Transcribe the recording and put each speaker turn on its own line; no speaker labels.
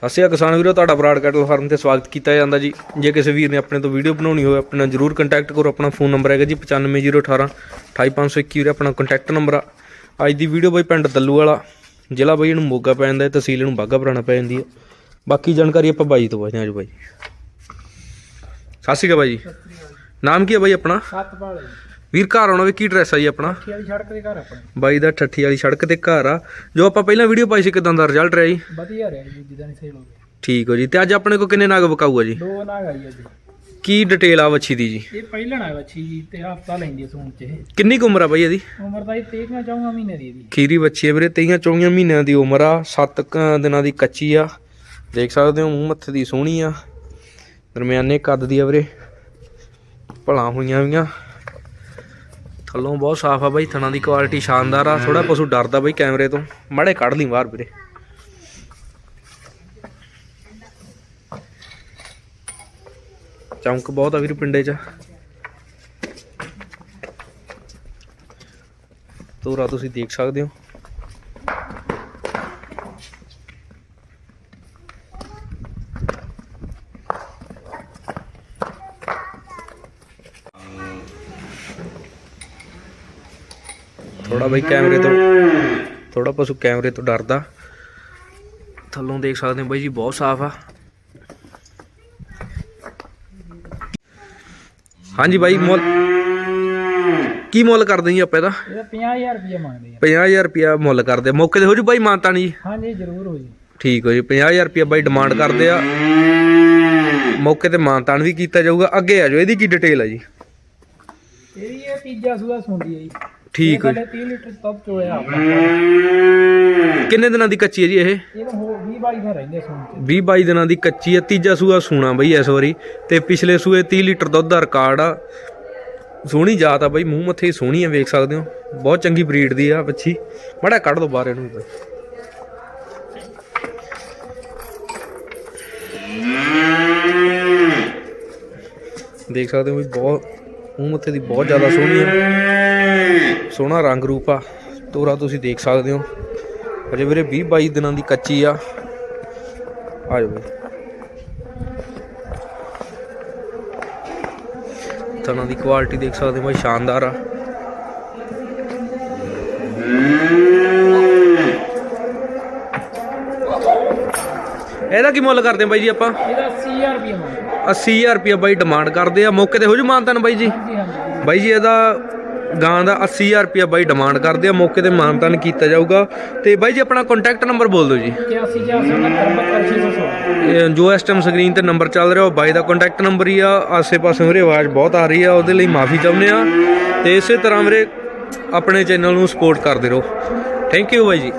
ਸਤਿ ਸ਼੍ਰੀ ਅਕਾਲ ਕਿਸਾਨ ਵੀਰੋ, ਤੁਹਾਡਾ ਬਰਾਡ ਕੈਟਲ ਫਾਰਮ ਤੇ ਸਵਾਗਤ ਕੀਤਾ ਜਾਂਦਾ ਜੀ। ਜੇ ਕਿਸੇ ਵੀਰ ਨੇ ਆਪਣੇ ਤੋਂ ਵੀਡੀਓ ਬਣਾਉਣੀ ਹੋਵੇ, ਆਪਣੇ ਨਾਲ ਜਰੂਰ ਕੰਟੈਕਟ ਕਰੋ। ਆਪਣਾ ਫੋਨ ਨੰਬਰ ਹੈਗਾ ਜੀ 95018 28521 ਵੀਰੇ ਆਪਣਾ ਕੰਟੈਕਟ ਨੰਬਰ ਆ। ਅੱਜ ਦੀ ਵੀਡੀਓ ਬਈ ਪਿੰਡ ਦੱਲੂ ਵਾਲਾ, ਜ਼ਿਲ੍ਹਾ ਬਈ ਇਹਨੂੰ ਮੋਗਾ ਪੈ ਜਾਂਦਾ ਹੈ, ਤਹਿਸੀਲ ਨੂੰ ਬਾਗਾ ਪੁਰਾਣਾ ਪੈ ਜਾਂਦੀ ਹੈ। ਬਾਕੀ ਜਾਣਕਾਰੀ ਆਪਾਂ ਬਾਈ ਤੋਂ ਪੁੱਛਦੇ ਹਾਂ ਜੀ ਬਾਈ। ਸਤਿ ਸ਼੍ਰੀ ਅਕਾਲ ਬਾਈ। ਜੀ ਨਾਮ ਕੀ ਹੈ ਬਾਈ ਆਪਣਾ?
ਸੱਤ
ਵੀਰ ਘਰ ਆਉਣਾ ਵੀ ਕੀ ਐਡਰੈਸ ਆ ਜੀ ਆਪਣਾ?
ਠੀ ਵਾਲੀ ਸੜਕ ਦੇ ਘਰ ਆਪਣੇ।
ਬਾਈ ਦਾ ਠੱਠੀ ਵਾਲੀ ਸੜਕ ਤੇ ਘਰ ਆ। ਜੋ ਆਪਾਂ ਪਹਿਲਾਂ ਵੀਡੀਓ ਪਾਈ ਸੀ ਕਿਦਾਂ ਦਾ ਰਿਜ਼ਲਟ ਰਿਹਾ ਜੀ?
ਵਧੀਆ ਰਿਹਾ ਜੀ ਜਿੱਦਾਂ ਨਹੀਂ ਸੇਲ ਹੋ ਗਿਆ
ਠੀਕ ਹੋ ਜੀ। ਤੇ ਅੱਜ ਆਪਣੇ ਕੋਲ ਕਿੰਨੇ ਨਾਗ ਬਕਾਊ ਆ ਜੀ?
ਦੋ ਨਾਗ ਆਈ ਅੱਜ।
ਕੀ ਡਿਟੇਲ ਆ ਵੱਛੀ ਦੀ ਜੀ?
ਇਹ ਪਹਿਲਣ ਆ ਬੱਚੀ ਜੀ ਤੇ ਹਫਤਾ ਲੈਂਦੀ ਆ ਸੂਣ ਚ ਇਹ।
ਕਿੰਨੀ ਕੁ ਉਮਰ ਆ ਬਾਈ ਇਹਦੀ?
ਉਮਰ ਦਾ ਇਹ 13 ਚਾਹੁੰਗਾ ਮਹੀਨੇ ਦੀ ਇਹਦੀ
ਖੀਰੀ ਬੱਚੀ ਹੈ ਵੀਰੇ 23 24 ਮਹੀਨਿਆਂ ਦੀ ਉਮਰ ਆ। 7 ਦਿਨਾਂ ਦੀ ਕੱਚੀ ਆ। ਦੇਖ ਸਕਦੇ ਹੋ ਮੂੰਹ ਮੱਥੇ ਦੀ ਸੋਹਣੀ ਆ। ਦਰਮਿਆਨੇ ਕੱਦ ਦੀ ਆ ਵੀਰੇ। ਭਲਾ ਹੋਈਆਂ ਵੀਆਂ। ਥੱਲੋਂ ਬਹੁਤ ਸਾਫ਼ ਆ ਬਾਈ, ਥਣਾ ਦੀ ਕੁਆਲਿਟੀ ਸ਼ਾਨਦਾਰ ਆ। ਥੋੜਾ ਪਸ਼ੂ ਡਰਦਾ ਬਾਈ ਕੈਮਰੇ ਤੋਂ। ਮਾੜੇ ਕੱਢ ਲਈ ਬਾਹਰ ਵੀਰੇ। ਚਮਕ ਬਹੁਤ ਆ ਵੀਰ ਪਿੰਡੇ 'ਚ। ਤੋਰਾ ਤੁਸੀਂ ਦੇਖ ਸਕਦੇ ਹੋ। ਥੋੜਾ ਬਈ ਕੈਮਰੇ ਤੋਂ ਥੋੜਾ ਪਸ਼ੂ ਕੈਮਰੇ ਤੋਂ ਡਰਦਾ। ਥੱਲੋਂ ਦੇਖ ਸਕਦੇ ਹੋ ਬਾਈ ਜੀ ਬਹੁਤ ਸਾਫ਼ ਆ। ਹਾਂਜੀ ਬਾਈ ਮੁੱਲ ਕੀ ਮੁੱਲ ਕਰਦੇ ਜੀ ਆਪਾਂ ਇਹਦਾ?
ਇਹਦਾ 50000 ਰੁਪਏ ਮੰਗਦੇ ਆ।
50000 ਰੁਪਿਆ ਮੁੱਲ ਕਰਦੇ। ਮੌਕੇ ਤੇ ਹੋ ਜੂ ਬਾਈ ਮਾਨਤਾ ਨਹੀਂ ਜੀ?
ਹਾਂਜੀ ਜ਼ਰੂਰ ਹੋ ਜੀ।
ਠੀਕ ਹੋ ਜੀ 50000 ਰੁਪਿਆ ਬਾਈ ਡਿਮਾਂਡ ਕਰਦੇ ਆ। ਮੌਕੇ ਤੇ ਮਾਨਤਾਨ ਵੀ ਕੀਤਾ ਜਾਊਗਾ। ਅੱਗੇ ਆ ਜਾਓ ਇਹਦੀ ਕੀ ਡਿਟੇਲ ਆ ਜੀ?
ਇਹਦੀ ਇਹ ਤੀਜਾ ਸੂਆ ਸੁੰਦੀ ਹੈ ਜੀ।
ਠੀਕ ਹੋ
ਇਹ 30 ਲੀਟਰ ਤੱਕ ਚੋਇਆ
ਕਿੰਨੇ ਦਿਨਾਂ ਦੀ ਕੱਚੀ ਹੈ ਜੀ ਇਹ?
ਇਹ ਤਾਂ ਹੋਰ 20 22 ਦਿਨ ਰਹਿੰਦੇ ਸੂਣ ਚ।
20 22 ਦਿਨਾਂ ਦੀ ਕੱਚੀ ਹੈ ਤੀਜਾ ਸੂਆ ਸੂਣਾ ਬਈ ਇਸ ਵਾਰੀ। ਤੇ ਪਿਛਲੇ ਸੂਏ 30 ਲੀਟਰ ਦੁੱਧ ਦਾ ਰਿਕਾਰਡ ਆ। ਸੋਹਣੀ ਜਾਤ ਆ ਬਈ ਮੂੰਹ ਮੱਥੇ ਹੀ ਸੋਹਣੀ ਆ ਵੇਖ ਸਕਦੇ ਹੋ। ਬਹੁਤ ਚੰਗੀ ਬਰੀਡ ਦੀ ਆ ਬੱਚੀ ਮੜਾ ਕੱਢ ਦੋ ਬਾਹਰ ਇਹਨੂੰ ਬਈ। ਦੇਖ ਸਕਦੇ ਹੋ ਵੀ ਬਹੁਤ ਮੂੰਹ ਮੱਥੇ ਦੀ ਬਹੁਤ ਜ਼ਿਆਦਾ ਸੋਹਣੀ ਆ। ਸੋਹਣਾ ਰੰਗ ਰੂਪ ਆ ਤੋਰਾ ਤੁਸੀਂ ਦੇਖ ਸਕਦੇ ਹੋ। ਅਜੇ ਵੀਰੇ 20 22 ਦਿਨਾਂ ਦੀ ਕੱਚੀ ਆ। ਆ ਜਾਓ ਤਨਾਂ ਦੀ ਕੁਆਲਿਟੀ ਦੇਖ ਸਕਦੇ ਹੋ ਬਾਈ ਸ਼ਾਨਦਾਰ ਆ। ਇਹਦਾ ਕੀ ਮੁੱਲ ਕਰਦੇ ਆ ਬਾਈ ਜੀ ਆਪਾਂ?
ਇਹਦਾ 80000 ਰੁਪਏ ਮੰਗਦੇ
80000 ਰੁਪਏ ਬਾਈ ਡਿਮਾਂਡ ਕਰਦੇ ਆ। ਮੌਕੇ ਤੇ ਹੋ ਜੂ ਮਾਨਤਨ ਬਾਈ ਜੀ? ਬਾਈ ਜੀ ਇਹਦਾ ਗਾਂ ਦਾ 80000 ਰੁਪਏ ਬਾਈ ਡਿਮਾਂਡ ਕਰਦੇ ਆ, ਮੌਕੇ ਤੇ ਮਾਨਤਨ ਕੀਤਾ ਜਾਊਗਾ। ਤੇ ਬਾਈ ਜੀ, ਆਪਣਾ ਕੰਟੈਕਟ ਨੰਬਰ ਬੋਲ ਦਿਓ ਜੀ।
81470
ਜੋ ਇਸ ਟਾਈਮ ਸਕਰੀਨ ਤੇ ਨੰਬਰ ਚੱਲ ਰਿਹਾ, ਉਹ ਬਾਈ ਦਾ ਕੰਟੈਕਟ ਨੰਬਰ ਹੀ ਆ। ਆਸੇ-ਪਾਸੇ ਵੀਰੇ ਆਵਾਜ਼ ਬਹੁਤ ਆ ਰਹੀ ਆ, ਉਹਦੇ ਲਈ ਮਾਫੀ ਚਾਹੁੰਦੇ ਆ। ਤੇ ਇਸੇ ਤਰ੍ਹਾਂ ਮੇਰੇ ਆਪਣੇ ਚੈਨਲ ਨੂੰ ਸਪੋਰਟ ਕਰਦੇ ਰਹੋ। ਥੈਂਕ ਯੂ ਬਾਈ ਜੀ।